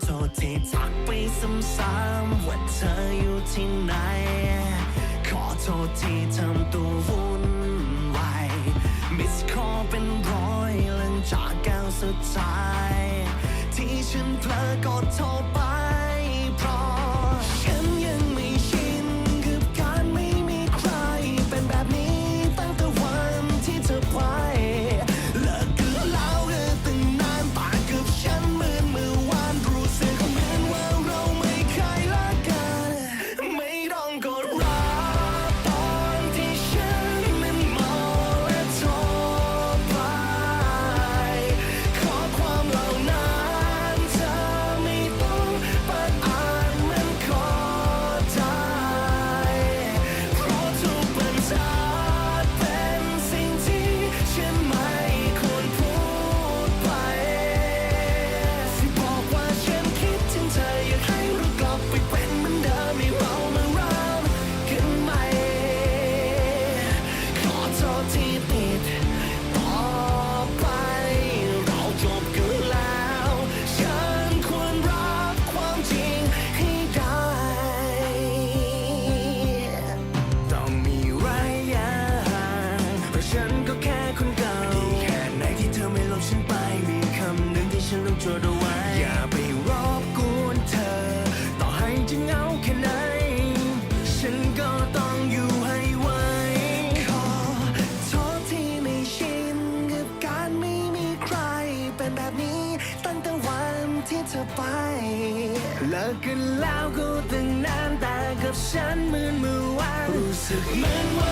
โทษที่ทักไปซ้ำๆว่าเธออยู่ที่ไหน ขอโทษที่ทำตัววุ่นวายมิสคอเป็นร้อยหลังจากก้าวสุดท้าย ที่ฉันเพลอกดโทร ฉันไปมีคำหนึ่งที่ฉันต้องจดเอาไว้ อย่าไปรบกวนเธอ ต่อให้จะเหงาแค่ไหน ฉันก็ต้องอยู่ให้ไหวขอโทษที่ไม่ชินกับการไม่มีใคร เป็นแบบนี้ตั้งแต่วันที่เธอไป เลิกกันแล้วก็ตั้งนานแต่กับฉันเหมือนเมื่อวานรู้สึกเหมือนว่าเรา